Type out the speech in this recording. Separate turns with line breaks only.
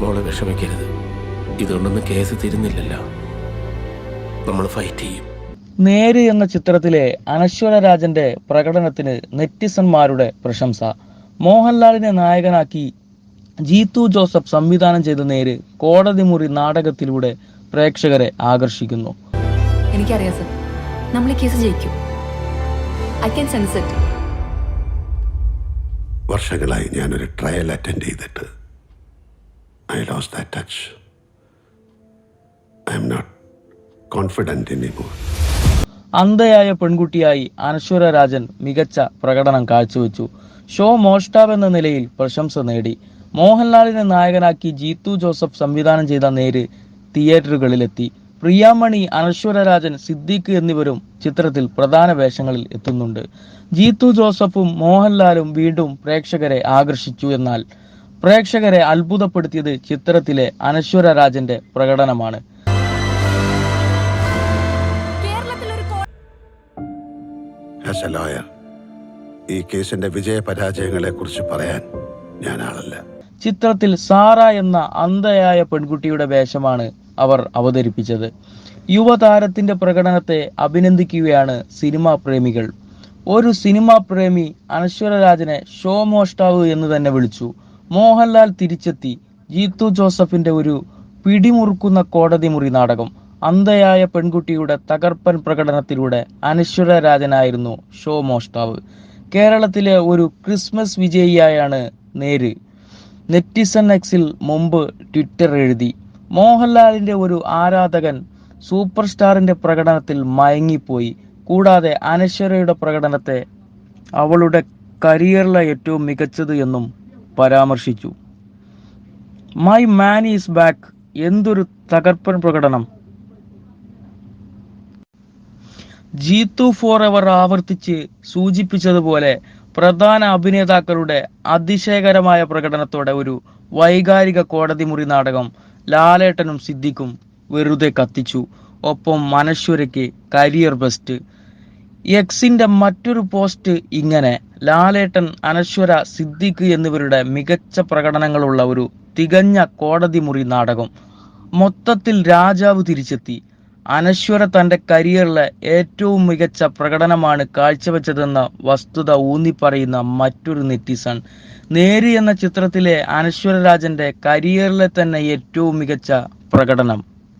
മോളെ വിഷമിക്കരുത്. ഇതുകൊണ്ടൊന്നും കേസ് തീരുന്നില്ലല്ലോ. നമ്മൾ ഫൈറ്റ് ചെയ്യും.
നേര് എന്ന ചിത്രത്തിലെ അനശ്വര രാജന്റെ പ്രകടനത്തിന് നെറ്റിസന്മാരുടെ പ്രശംസ. മോഹൻലാലിനെ നായകനാക്കി ജീത്തു ജോസഫ് സംവിധാനം ചെയ്ത നേര് കോടതി മുറി നാടകത്തിലൂടെ പ്രേക്ഷകരെ ആകർഷിക്കുന്നു.
എനിക്കറിയാം സർ. നമ്മൾ ഈ കേസ് ജയിക്കും. ഐ ക്യാൻ സെൻസ് ഇറ്റ്
വർഷങ്ങളായി ഞാനൊരു ട്രയൽ അറ്റൻഡ് ചെയ്തിട്ട് I lost that touch. I am not confident anymore.
അന്ധയായ പെൺകുട്ടിയായി അനശ്വര രാജൻ മികച്ച പ്രകടനം കാഴ്ചവെച്ചു ഷോ മോഷ്ടാവ് എന്ന നിലയിൽ പ്രശംസ നേടി മോഹൻലാലിനെ നായകനാക്കി ജീത്തു ജോസഫ് സംവിധാനം ചെയ്ത നേര് തിയേറ്ററുകളിലെത്തി പ്രിയാമണി അനശ്വര രാജൻ സിദ്ദീഖ് എന്നിവരും ചിത്രത്തിൽ പ്രധാന വേഷങ്ങളിൽ എത്തുന്നുണ്ട് ജീത്തു ജോസഫും മോഹൻലാലും വീണ്ടും പ്രേക്ഷകരെ ആകർഷിച്ചു എന്നാൽ പ്രേക്ഷകരെ അത്ഭുതപ്പെടുത്തിയത് ചിത്രത്തിലെ അനശ്വര രാജന്റെ പ്രകടനമാണ്.
ഈ കേസിന്റെ വിജയ പരാജയങ്ങളെക്കുറിച്ച് പറയാൻ ഞാൻ ആളല്ല
ചിത്രത്തിൽ സാറ എന്ന അന്ധയായ പെൺകുട്ടിയുടെ വേഷമാണ് അവർ അവതരിപ്പിച്ചത്. യുവതാരത്തിന്റെ പ്രകടനത്തെ അഭിനന്ദിക്കുകയാണ് സിനിമാ പ്രേമികൾ. ഒരു സിനിമാ പ്രേമി അനശ്വരരാജനെ ഷോ മോഷ്ടാവ് എന്ന് തന്നെ വിളിച്ചു. മോഹൻലാൽ തിരിച്ചെത്തി ജീത്തു ജോസഫിന്റെ ഒരു പിടിമുറുക്കുന്ന കോടതി മുറി നാടകം. അന്ധയായ പെൺകുട്ടിയുടെ തകർപ്പൻ പ്രകടനത്തിലൂടെ അനശ്വര രാജനായിരുന്നു ഷോ മോഷ്ടാവ്. കേരളത്തിലെ ഒരു ക്രിസ്മസ് വിജയിയായാണ് നേര്. നെറ്റിസൺ എക്സിൽ മുമ്പ് ട്വിറ്റർ എഴുതി മോഹൻലാലിന്റെ ഒരു ആരാധകൻ സൂപ്പർ സ്റ്റാറിന്റെ പ്രകടനത്തിൽ മയങ്ങിപ്പോയി. കൂടാതെ അനശ്വരയുടെ പ്രകടനത്തെ അവളുടെ കരിയറിലെ ഏറ്റവും മികച്ചത് എന്നും പരാമർശിച്ചു. മൈ മാൻ ഈസ് ബാക്ക് എന്തൊരു തകർപ്പൻ പ്രകടനം. ജീത്തു ഫോർ എവർ ആവർത്തിച്ച് സൂചിപ്പിച്ചതുപോലെ പ്രധാന അഭിനേതാക്കളുടെ അതിശയകരമായ പ്രകടനത്തോടെ ഒരു വൈകാരിക കോടതി മുറി നാടകം ലാലേട്ടനും സിദ്ദിഖും വെറുതെ കത്തിച്ചു. ഒപ്പം മനശ്വരയ്ക്ക് കരിയർ ബെസ്റ്റ്. എക്സിന്റെ മറ്റൊരു പോസ്റ്റ് ഇങ്ങനെ. ലാലേട്ടൻ അനശ്വര സിദ്ദിഖ് എന്നിവരുടെ മികച്ച പ്രകടനങ്ങളുള്ള ഒരു തികഞ്ഞ കോടതി മുറി നാടകം. മൊത്തത്തിൽ രാജാവ് തിരിച്ചെത്തി. അനശ്വര തന്റെ കരിയറിലെ ഏറ്റവും മികച്ച പ്രകടനമാണ് കാഴ്ചവെച്ചതെന്ന വസ്തുത ഊന്നിപ്പറയുന്ന മറ്റൊരു നെറ്റിസൺ. നേരി എന്ന ചിത്രത്തിലെ അനശ്വര രാജന്റെ കരിയറിലെ തന്നെ ഏറ്റവും മികച്ച പ്രകടനം.